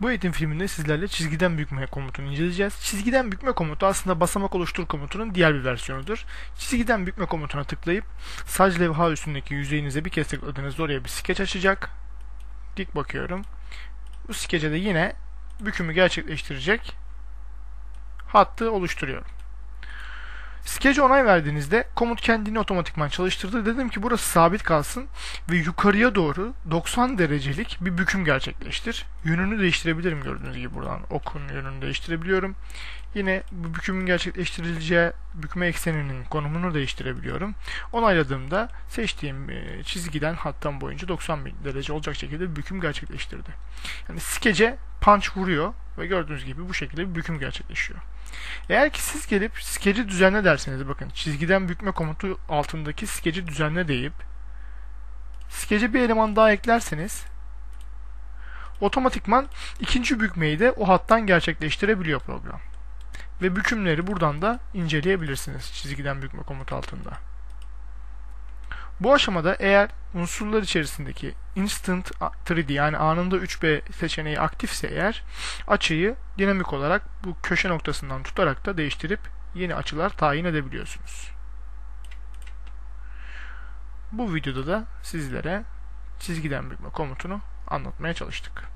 Bu eğitim filminde sizlerle çizgiden bükme komutunu inceleyeceğiz. Çizgiden bükme komutu aslında basamak oluştur komutunun diğer bir versiyonudur. Çizgiden bükme komutuna tıklayıp sac levha üstündeki yüzeyinize bir kez tıkladığınızda oraya bir skeç açacak. Dik bakıyorum. Bu skece de yine bükümü gerçekleştirecek hattı oluşturuyorum. Skece onay verdiğinizde komut kendini otomatikman çalıştırdı. Dedim ki burası sabit kalsın ve yukarıya doğru 90 derecelik bir büküm gerçekleştir. Yönünü değiştirebilirim gördüğünüz gibi buradan okun yönünü değiştirebiliyorum. Yine bu bükümün gerçekleştirileceği bükme ekseninin konumunu değiştirebiliyorum. Onayladığımda seçtiğim e, çizgiden hattan boyunca 90 derece olacak şekilde bir büküm gerçekleştirdi. Yani skece punch vuruyor ve gördüğünüz gibi bu şekilde bir büküm gerçekleşiyor. Eğer ki siz gelip skeci düzenle derseniz bakın çizgiden bükme komutu altındaki skeci düzenle deyip skece bir eleman daha eklerseniz otomatikman ikinci bükmeyi de o hattan gerçekleştirebiliyor program. Ve bükümleri buradan da inceleyebilirsiniz çizgiden bükme komutu altında. Bu aşamada eğer unsurlar içerisindeki Instant 3D yani anında 3B seçeneği aktifse eğer açıyı dinamik olarak bu köşe noktasından tutarak da değiştirip yeni açılar tayin edebiliyorsunuz. Bu videoda da sizlere çizgiden bükme komutunu anlatmaya çalıştık.